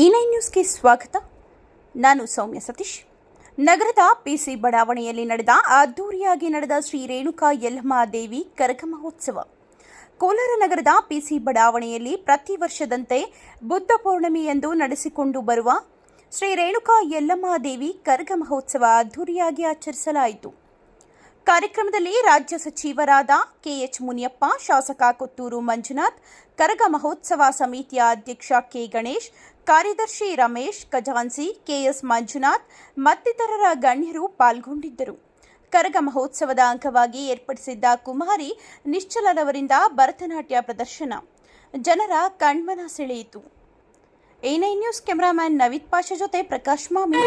ಈ ನೈನ್ ನ್ಯೂಸ್ಗೆ ಸ್ವಾಗತ. ನಾನು ಸೌಮ್ಯ ಸತೀಶ್. ನಗರದ ಪಿಸಿ ಬಡಾವಣೆಯಲ್ಲಿ ನಡೆದ ಅದ್ದೂರಿಯಾಗಿ ನಡೆದ ಶ್ರೀ ರೇಣುಕಾ ಯಲ್ಮಾದೇವಿ ದೇವಿ ಕರಗ ಮಹೋತ್ಸವ. ಕೋಲಾರ ನಗರದ ಪಿಸಿ ಬಡಾವಣೆಯಲ್ಲಿ ಪ್ರತಿ ವರ್ಷದಂತೆ ಬುದ್ಧ ಪೌರ್ಣಮಿಯಂದು ನಡೆಸಿಕೊಂಡು ಬರುವ ಶ್ರೀ ರೇಣುಕಾ ಯಲ್ಲಮ್ಮ ದೇವಿ ಕರಗ ಮಹೋತ್ಸವ ಅದ್ದೂರಿಯಾಗಿ ಆಚರಿಸಲಾಯಿತು. ಕಾರ್ಯಕ್ರಮದಲ್ಲಿ ರಾಜ್ಯ ಸಚಿವರಾದ ಕೆಎಚ್ ಮುನಿಯಪ್ಪ ಶಾಸಕ ಕೊತ್ತೂರು ಮಂಜುನಾಥ್, ಕರಗ ಮಹೋತ್ಸವ ಸಮಿತಿಯ ಅಧ್ಯಕ್ಷ ಕೆ ಗಣೇಶ್, ಕಾರ್ಯದರ್ಶಿ ರಮೇಶ್ ಖಜಾನ್ಸಿ ಕೆಎಸ್ ಮಂಜುನಾಥ್ ಮತ್ತಿತರರ ಗಣ್ಯರು ಪಾಲ್ಗೊಂಡಿದ್ದರು. ಕರಗ ಮಹೋತ್ಸವದ ಅಂಗವಾಗಿ ಏರ್ಪಡಿಸಿದ್ದ ಕುಮಾರಿ ನಿಶ್ಚಲರವರಿಂದ ಭರತನಾಟ್ಯ ಪ್ರದರ್ಶನ. ಜನರ ಕಣ್ಮನ ಸೆಳೆಯಿತು. A news cameraman Naveed Pasha ಜೊತೆ ಪ್ರಕಾಶ್ ಮಾಮಿ